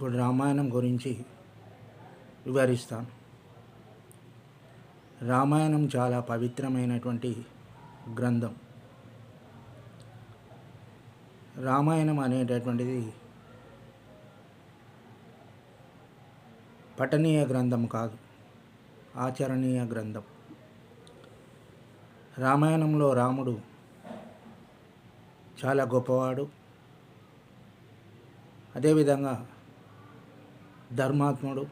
ఇప్పుడు రామాయణం గురించి వివరిస్తాను. రామాయణం చాలా పవిత్రమైనటువంటి గ్రంథం. రామాయణం అనేటటువంటిది పఠనీయ గ్రంథం కాదు ఆచరణీయ గ్రంథం. రామాయణంలో రాముడు చాలా గొప్పవాడు. అదేవిధంగా ధర్మాత్ముడు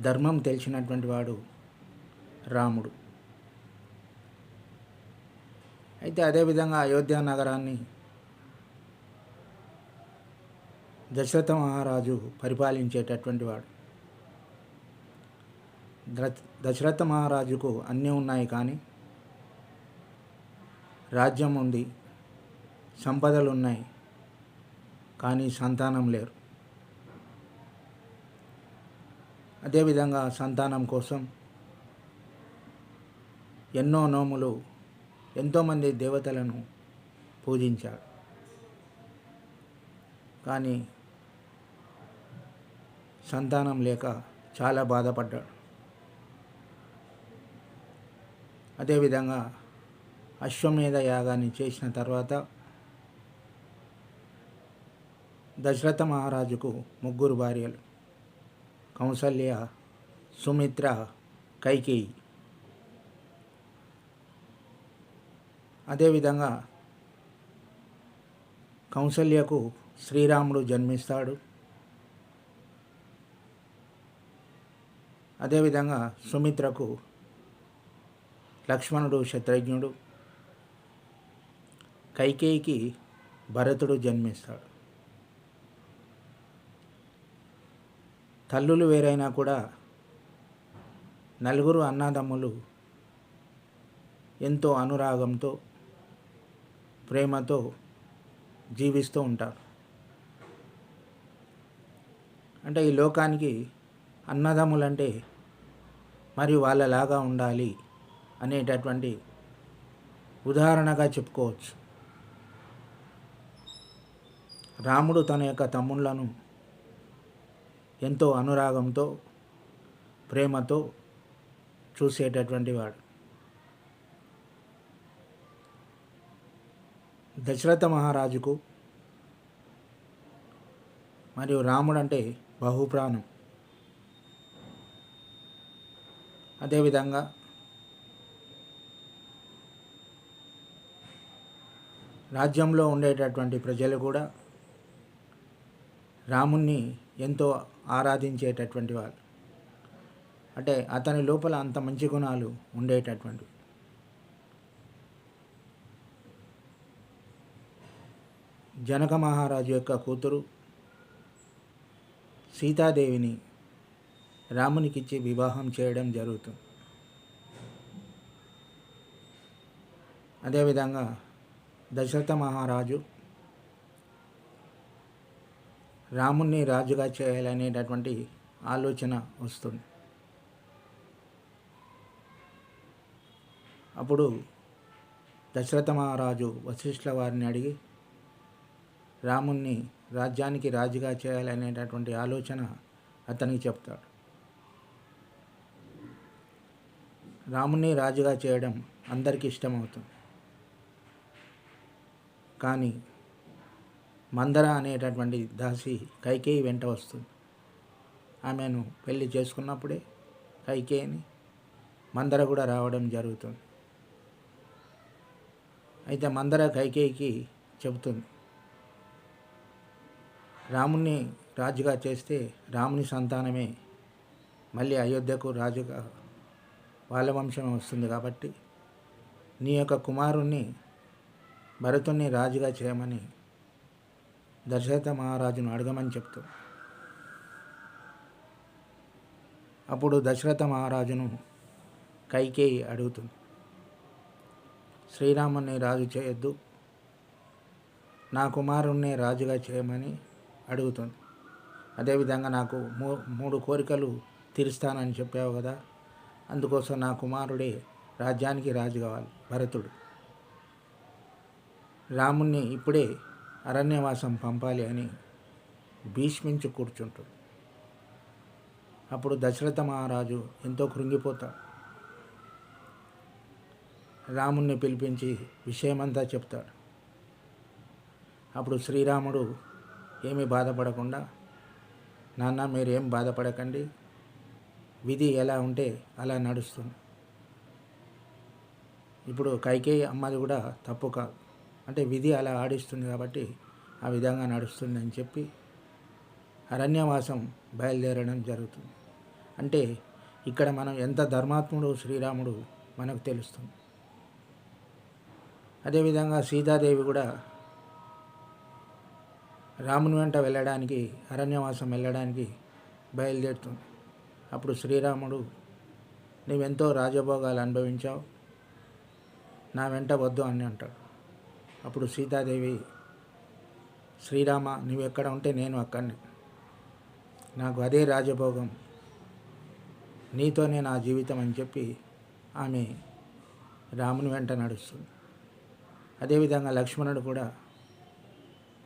ధర్మం తెలిసినటువంటి వాడు రాముడు. అయితే అదేవిధంగా అయోధ్య నగరాన్ని దశరథ మహారాజు పరిపాలించేటటువంటి వాడు. దశరథ మహారాజుకు అన్నీ ఉన్నాయి కానీ రాజ్యం ఉంది సంపదలు ఉన్నాయి కానీ సంతానం లేరు. అదేవిధంగా సంతానం కోసం ఎన్నో నోములు ఎంతోమంది దేవతలను పూజించాడు. కానీ సంతానం లేక చాలా బాధపడ్డాడు. అదేవిధంగా అశ్వమేధ యాగాన్ని చేసిన తర్వాత దశరథ మహారాజుకు ముగ్గురు భార్యలు. కౌసల్య సుమిత్ర కైకేయి. అదేవిధంగా కౌసల్యకు శ్రీరాముడు జన్మిస్తాడు. అదేవిధంగా సుమిత్రకు లక్ష్మణుడు శత్రుఘ్నుడు. కైకేయికి భరతుడు జన్మిస్తాడు. తల్లులు వేరైనా కూడా నలుగురు అన్నదమ్ములు ఎంతో అనురాగంతో ప్రేమతో జీవిస్తూ ఉంటారు. అంటే ఈ లోకానికి అన్నదమ్ములంటే మరి వాళ్ళలాగా ఉండాలి అనేటటువంటి ఉదాహరణగా చెప్పుకోవచ్చు. రాముడు తన యొక్క తమ్ముళ్ళను ఎంతో అనురాగంతో ప్రేమతో చూసేటటువంటి వాడు. దశరథ మహారాజుకు మరియు రాముడు అంటే బహుప్రాణం. అదేవిధంగా రాజ్యంలో ఉండేటటువంటి ప్రజలు కూడా రాముణ్ణి ఎంతో ఆరాధించేటటువంటి వారు అంటే అతని లోపల అంత మంచి గుణాలు ఉండేటటువంటి. జనక మహారాజు యొక్క కూతురు సీతాదేవిని రామునికిచ్చి వివాహం చేయడం జరుగుతుంది. అదేవిధంగా దశరథ మహారాజు రాముణ్ణి రాజుగా చేయాలనేటటువంటి ఆలోచన వస్తుంది. అప్పుడు దశరథ మహారాజు వశిష్ఠుల వారిని అడిగి రాముణ్ణి రాజ్యానికి రాజుగా చేయాలనేటటువంటి ఆలోచన అతనికి చెప్తాడు. రాముణ్ణి రాజుగా చేయడం అందరికీ ఇష్టమవుతుంది. కానీ మందర అనేటటువంటి దాసి కైకేయి వెంట వస్తుంది. ఆమెను పెళ్ళి చేసుకున్నప్పుడే కైకేయిని మందర కూడా రావడం జరుగుతుంది. అయితే మందర కైకేయికి చెబుతుంది రాముణ్ణి రాజుగా చేస్తే రాముని సంతానమే. మళ్ళీ అయోధ్యకు రాజుగా వాళ్ళ వంశం వస్తుంది కాబట్టి నీ యొక్క కుమారుణ్ణి భరతుణ్ణి రాజుగా చేయమని దశరథ మహారాజును అడగమని చెప్తూ. అప్పుడు దశరథ మహారాజును కైకేయి అడుగుతుంది. శ్రీరాముని రాజు చేయొద్దు. నా కుమారుణ్ణి రాజుగా చేయమని అడుగుతుంది. అదేవిధంగా నాకు మూ మూడు కోరికలు తీరుస్తానని చెప్పావు కదా. అందుకోసం నా కుమారుడే రాజ్యానికి రాజు కావాలి భరతుడు. రాముణ్ణి ఇప్పుడే అరణ్యవాసం పంపాలి అని భీష్మించి కూర్చుంటుంది. అప్పుడు దశరథ మహారాజు ఎంతో కృంగిపోతాడు. రాముణ్ణి పిలిపించి విషయమంతా చెప్తాడు. అప్పుడు శ్రీరాముడు ఏమీ బాధపడకుండా నాన్న మీరేం బాధపడకండి. విధి ఎలా ఉంటే అలా నడుస్తుంది. ఇప్పుడు కైకేయి అమ్మది కూడా తప్పు కాదు. అంటే విధి అలా ఆడిస్తుంది కాబట్టి ఆ విధంగా నడుస్తుందని చెప్పి అరణ్యవాసం బయలుదేరడం జరుగుతుంది. అంటే ఇక్కడ మనం ఎంత ధర్మాత్ముడు శ్రీరాముడు మనకు తెలుస్తుంది. అదేవిధంగా సీతాదేవి కూడా రాముని వెంట వెళ్ళడానికి అరణ్యవాసం వెళ్ళడానికి బయలుదేరుతుంది. అప్పుడు శ్రీరాముడు నువ్వెంతో రాజభోగాలు అనుభవించావు నా వెంట వద్దు అని అంటాడు. అప్పుడు సీతాదేవి శ్రీరామ నువ్వు ఎక్కడ ఉంటే నేను అక్కడిని. నాకు అదే రాజభోగం. నీతోనే నా జీవితం అని చెప్పి ఆమె రాముని వెంట నడుస్తుంది. అదేవిధంగా లక్ష్మణుడు కూడా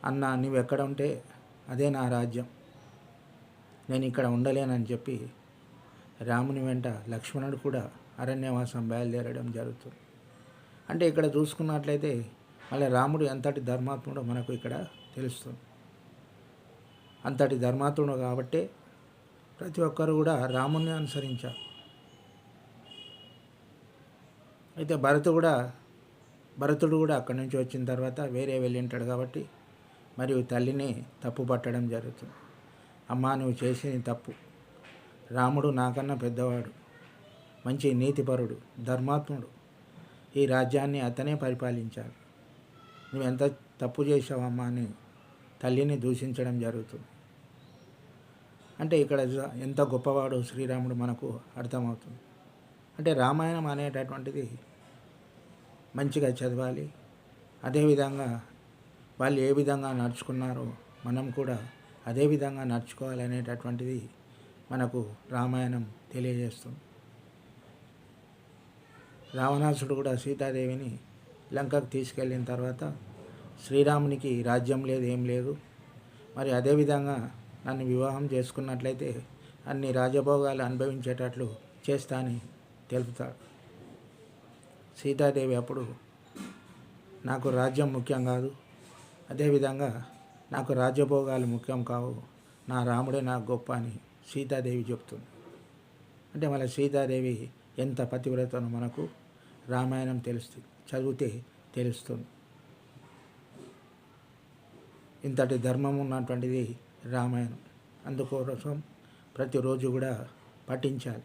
అన్న నువ్వు ఎక్కడ ఉంటే అదే నా రాజ్యం. నేను ఇక్కడ ఉండలేనని చెప్పి రాముని వెంట లక్ష్మణుడు కూడా అరణ్యవాసం బయలుదేరడం జరుగుతుంది. అంటే ఇక్కడ చూసుకున్నట్లయితే మళ్ళీ రాముడు ఎంతటి ధర్మాత్ముడో మనకు ఇక్కడ తెలుస్తుంది. అంతటి ధర్మాత్ముడు కాబట్టే ప్రతి ఒక్కరు కూడా రాముని అనుసరించారు అయితే భరతు కూడా భరతుడు కూడా అక్కడి నుంచి వచ్చిన తర్వాత వేరే వెళ్ళి ఉంటాడు కాబట్టి మరియు తల్లిని తప్పు పట్టడం జరుగుతుంది. అమ్మా నువ్వు చేసేది తప్పు. రాముడు నాకన్నా పెద్దవాడు మంచి నీతిపరుడు ధర్మాత్ముడు. ఈ రాజ్యాన్ని అతనే పరిపాలించాడు నువ్వు ఎంత తప్పు చేసావమ్మా అని తల్లిని దూషించడం జరుగుతుంది. అంటే ఇక్కడ ఎంత గొప్పవాడు శ్రీరాముడు మనకు అర్థమవుతుంది. అంటే రామాయణం అనేటటువంటిది మంచిగా చదవాలి. అదేవిధంగా వాళ్ళు ఏ విధంగా నడుచుకున్నారో మనం కూడా అదే విధంగా నడుచుకోవాలి అనేటటువంటిది మనకు రామాయణం తెలియజేస్తుంది. రావణాసుడు కూడా సీతాదేవిని లంకకు తీసుకెళ్ళిన తర్వాత శ్రీరామునికి రాజ్యం లేదు ఏం లేదు. మరి అదేవిధంగా నన్ను వివాహం చేసుకున్నట్లయితే అన్ని రాజభోగాలు అనుభవించేటట్లు చేస్తా అని తెలుపుతాడు సీతాదేవి అప్పుడు నాకు రాజ్యం ముఖ్యం కాదు. అదేవిధంగా నాకు రాజ్యభోగాలు ముఖ్యం కావు. నా రాముడే నాకు గొప్ప అని సీతాదేవి చెప్తుంది. అంటే మళ్ళీ సీతాదేవి ఎంత పతివ్రతను మనకు రామాయణం తెలుస్తుంది చదివితే తెలుస్తుంది. ఇంతటి ధర్మం ఉన్నటువంటిది రామాయణం. అందుకోసం ప్రతిరోజు కూడా పఠించాలి.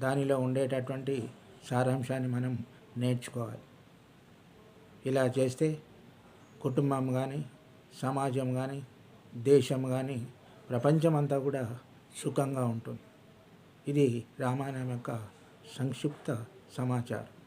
దానిలో ఉండేటటువంటి సారాంశాన్ని మనం నేర్చుకోవాలి. ఇలా చేస్తే కుటుంబం కానీ సమాజం కానీ దేశం కానీ ప్రపంచమంతా కూడా సుఖంగా ఉంటుంది. ఇది రామాయణం యొక్క సంక్షిప్త సమాచారం.